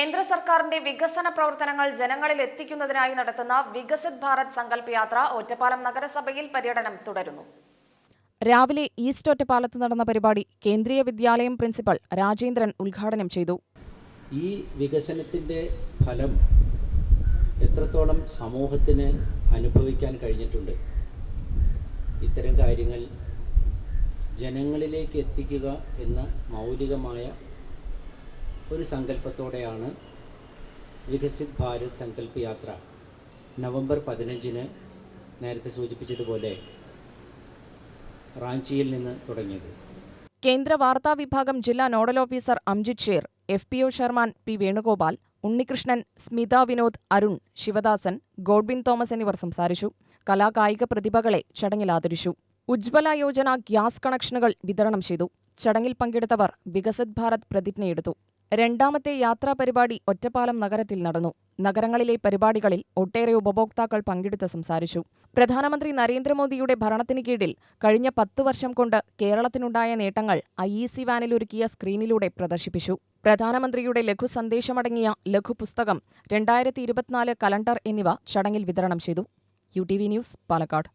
കേന്ദ്ര സർക്കാരിന്റെ വികസന പ്രവർത്തനങ്ങൾ ജനങ്ങളിൽ എത്തിക്കുന്നതിനായി നടത്തുന്ന വികസിത് ഭാരത് സങ്കല്പ് യാത്ര ഒറ്റപ്പാലം നഗരസഭയിൽ പര്യടനം തുടരുന്നു. രാവിലെ ഈസ്റ്റ് ഒറ്റപ്പാലത്ത് നടന്ന പരിപാടി കേന്ദ്രീയ വിദ്യാലയം പ്രിൻസിപ്പൽ രാജേന്ദ്രൻ ഉദ്ഘാടനം ചെയ്തു. ഈ വികസനത്തിന്റെ ഫലം എത്രത്തോളം സമൂഹത്തിന് അനുഭവിക്കാൻ കഴിഞ്ഞിട്ടുണ്ട്? ഇത്തരം കാര്യങ്ങൾ ജനങ്ങളിലേക്ക് എത്തിക്കുക എന്ന മൗലികമായ ഒരു സങ്കല്പത്തോടെയാണ് വികസിത് ഭാരത് സങ്കല്പ് യാത്ര. നവംബർ പതിനഞ്ചിന് നേരത്തെ സൂചിപ്പിച്ചതുപോലെ റാഞ്ചിയിൽ നിന്ന് തുടങ്ങിയത്. കേന്ദ്ര വാർത്താ വിഭാഗം ജില്ലാ nodal officer Amjith Sher F P O Sharman P Venugopal Unnikrishnan Smitha Vinod Arun Sivadasan Godwin Thomas എന്നിവർ സംസാരിച്ചു. കലാകായിക പ്രതിഭകളെ ചടങ്ങിൽ ആദരിച്ചു. ഉജ്ജ്വല യോജന ഗ്യാസ് കണക്ഷനുകൾ വിതരണം ചെയ്തു. ചടങ്ങിൽ പങ്കെടുത്തവർ വികസിത് ഭാരത് പ്രതിജ്ഞയെടുത്തു. രണ്ടാമത്തെ യാത്രാ പരിപാടി ഒറ്റപ്പാലം നഗരത്തിൽ നടന്നു. നഗരങ്ങളിലെ പരിപാടികളിൽ ഒട്ടേറെ ഉപഭോക്താക്കൾ പങ്കെടുത്ത് സംസാരിച്ചു. പ്രധാനമന്ത്രി നരേന്ദ്രമോദിയുടെ ഭരണത്തിന് കീഴിൽ കഴിഞ്ഞ പത്ത് വർഷം കൊണ്ട് കേരളത്തിനുണ്ടായ നേട്ടങ്ങൾ ഐ ഇ സി വാനിലൊരുക്കിയ സ്ക്രീനിലൂടെ പ്രദർശിപ്പിച്ചു. പ്രധാനമന്ത്രിയുടെ ലഘു സന്ദേശമടങ്ങിയ ലഘുപുസ്തകം രണ്ടായിരത്തി ഇരുപത്തിനാല് കലണ്ടർ എന്നിവ ചടങ്ങിൽ വിതരണം ചെയ്തു. U T V news Palakkad.